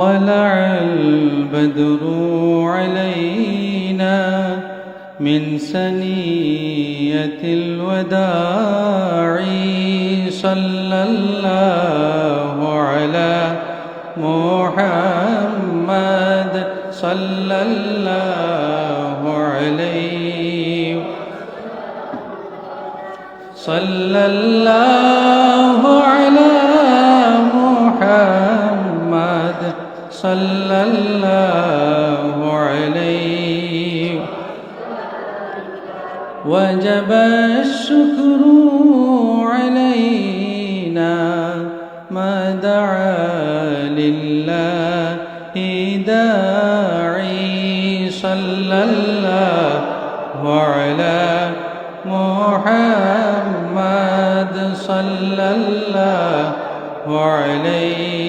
طلع البدر علينا من سنية الوداع صلى الله على محمد صلى الله عليه. صلى الله صلى الله عليه. وجب الشكر علينا ما دعا لله داعي. صلى الله على محمد صلى الله عليه.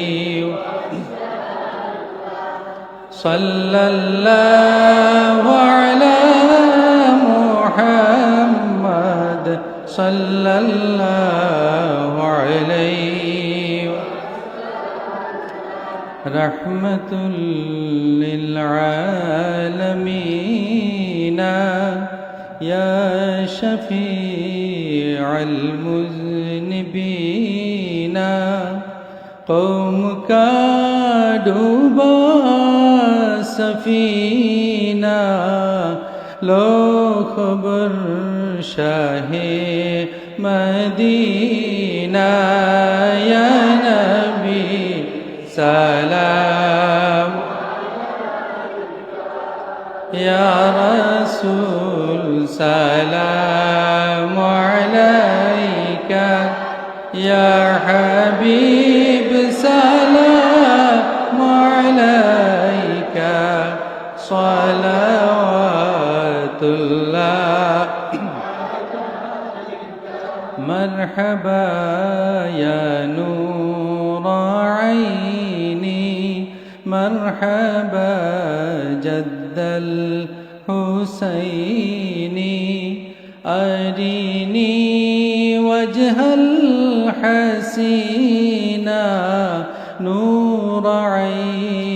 صلى الله على محمد صلى الله عليه رحمة للعالمين. يا شفيع المذنبين. قوم کا ڈوبا لو خبر شاہ مدينة. يا نبي سلام. يا رسول سلام عليك. يا حبيب مرحبا يا نور عيني. مرحبا جد الحسين. أرني وجه الحسينا نور عيني.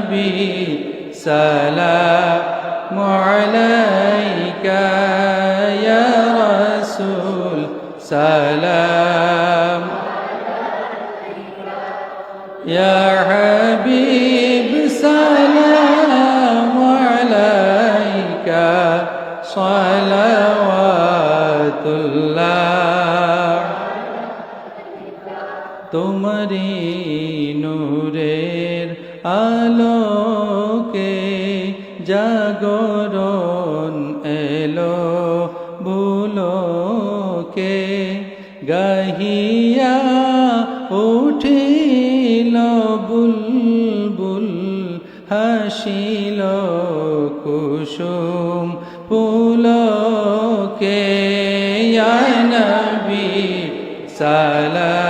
النبي سلام عليك يا رسول سلام. يا حبيب سلام عليك صلوات الله. تمرين আলোকে জাগরণ এলো বুলোকে গাহিয়া উঠিল বুলবুল হাসিল কুসুম পুলকে নবী সালাম।